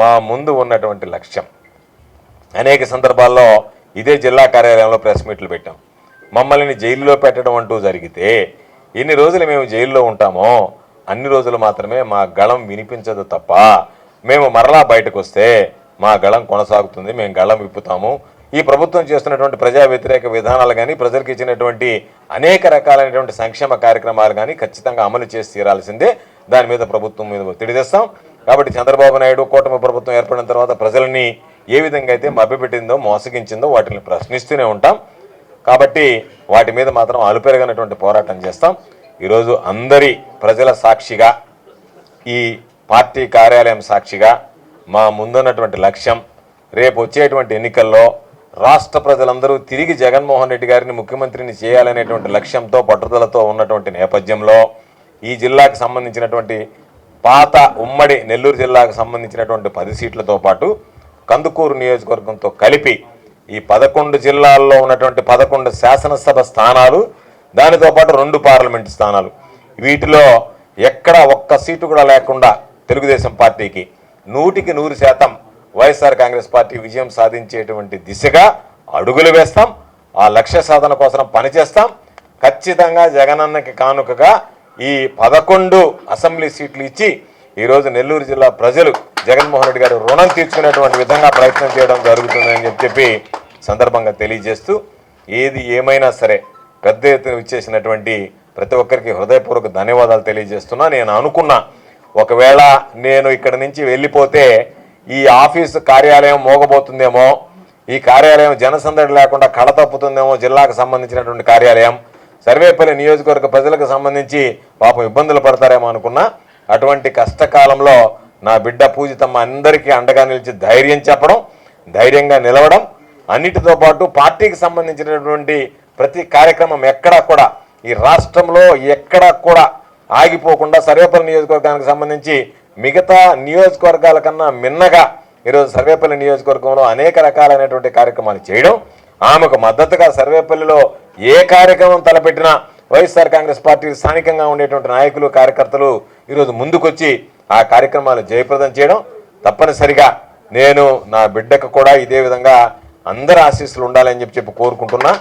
మా ముందు ఉన్నటువంటి లక్ష్యం. అనేక సందర్భాల్లో ఇదే జిల్లా కార్యాలయంలో ప్రెస్ మీట్లు పెట్టాం. మమ్మల్ని జైల్లో పెట్టడం అంటూ జరిగితే ఎన్ని రోజులు మేము జైల్లో ఉంటామో అన్ని రోజులు మాత్రమే మా గళం వినిపించదు తప్ప మేము మరలా బయటకు వస్తే మా గళం కొనసాగుతుంది మేము గళం విప్పుతాము. ఈ ప్రభుత్వం చేస్తున్నటువంటి ప్రజా వ్యతిరేక విధానాలు కానీ ప్రజలకు ఇచ్చినటువంటి అనేక రకాలైనటువంటి సంక్షేమ కార్యక్రమాలు కానీ ఖచ్చితంగా అమలు చేసి తీరాల్సిందే. దాని మీద ప్రభుత్వం మీద ఒత్తిడి తెస్తాం. కాబట్టి చంద్రబాబు నాయుడు కూటమి ప్రభుత్వం ఏర్పడిన తర్వాత ప్రజలని ఏ విధంగా అయితే మభ్యపెట్టిందో మోసగించిందో వాటిని ప్రశ్నిస్తూనే ఉంటాం. కాబట్టి వాటి మీద మాత్రం అలుపెరగనటువంటి పోరాటం చేస్తాం. ఈరోజు అందరి ప్రజల సాక్షిగా ఈ పార్టీ కార్యాలయం సాక్షిగా మా ముందున్నటువంటి లక్ష్యం రేపు వచ్చేటువంటి ఎన్నికల్లో రాష్ట్ర ప్రజలందరూ తిరిగి జగన్మోహన్ రెడ్డి గారిని ముఖ్యమంత్రిని చేయాలనేటువంటి లక్ష్యంతో పట్టుదలతో ఉన్నటువంటి నేపథ్యంలో ఈ జిల్లాకు సంబంధించినటువంటి పాత ఉమ్మడి నెల్లూరు జిల్లాకు సంబంధించినటువంటి పది సీట్లతో పాటు కందుకూరు నియోజకవర్గంతో కలిపి ఈ పదకొండు జిల్లాల్లో ఉన్నటువంటి పదకొండు శాసనసభ స్థానాలు దానితో పాటు రెండు పార్లమెంటు స్థానాలు. వీటిలో ఎక్కడ ఒక్క సీటు కూడా లేకుండా తెలుగుదేశం పార్టీకి నూటికి నూరు శాతం వైఎస్ఆర్ కాంగ్రెస్ పార్టీ విజయం సాధించేటువంటి దిశగా అడుగులు వేస్తాం. ఆ లక్ష్య సాధన కోసం పనిచేస్తాం. ఖచ్చితంగా జగనన్నకి కానుకగా ఈ పదకొండు అసెంబ్లీ సీట్లు ఇచ్చి ఈరోజు నెల్లూరు జిల్లా ప్రజలు జగన్మోహన్ రెడ్డి గారు రుణం తీర్చుకునేటువంటి విధంగా ప్రయత్నం చేయడం జరుగుతుందని చెప్పి సందర్భంగా తెలియజేస్తూ ఏది ఏమైనా సరే పెద్ద ఎత్తున ఇచ్చేసినటువంటి ప్రతి ఒక్కరికి హృదయపూర్వక ధన్యవాదాలు తెలియజేస్తున్నా. నేను అనుకున్నా ఒకవేళ నేను ఇక్కడ నుంచి వెళ్ళిపోతే ఈ ఆఫీసు కార్యాలయం మోగబోతుందేమో ఈ కార్యాలయం జనసందడి లేకుండా కళ తప్పుతుందేమో జిల్లాకు సంబంధించినటువంటి కార్యాలయం సర్వేపల్లి నియోజకవర్గ ప్రజలకు సంబంధించి పాపం ఇబ్బందులు పడతారేమో అనుకున్నా అటువంటి కష్టకాలంలో నా బిడ్డ పూజితమ్మ అందరికీ అండగా నిలిచి ధైర్యం చెప్పడం ధైర్యంగా నిలవడం అన్నిటితో పాటు పార్టీకి సంబంధించినటువంటి ప్రతి కార్యక్రమం ఎక్కడా కూడా ఈ రాష్ట్రంలో ఎక్కడా కూడా ఆగిపోకుండా సర్వేపల్లి నియోజకవర్గానికి సంబంధించి మిగతా నియోజకవర్గాల కన్నా మిన్నగా ఈరోజు సర్వేపల్లి నియోజకవర్గంలో అనేక రకాలైనటువంటి కార్యక్రమాలు చేయడం ఆమెకు మద్దతుగా సర్వేపల్లిలో ఏ కార్యక్రమం తలపెట్టినా వైఎస్ఆర్ కాంగ్రెస్ పార్టీ స్థానికంగా ఉండేటువంటి నాయకులు కార్యకర్తలు ఈరోజు ముందుకొచ్చి ఆ కార్యక్రమాలు జయప్రదం చేయడం. తప్పనిసరిగా నేను నా బిడ్డకు కూడా ఇదే విధంగా అందరి ఆశీస్సులు ఉండాలని చెప్పి చెప్పి కోరుకుంటున్నా.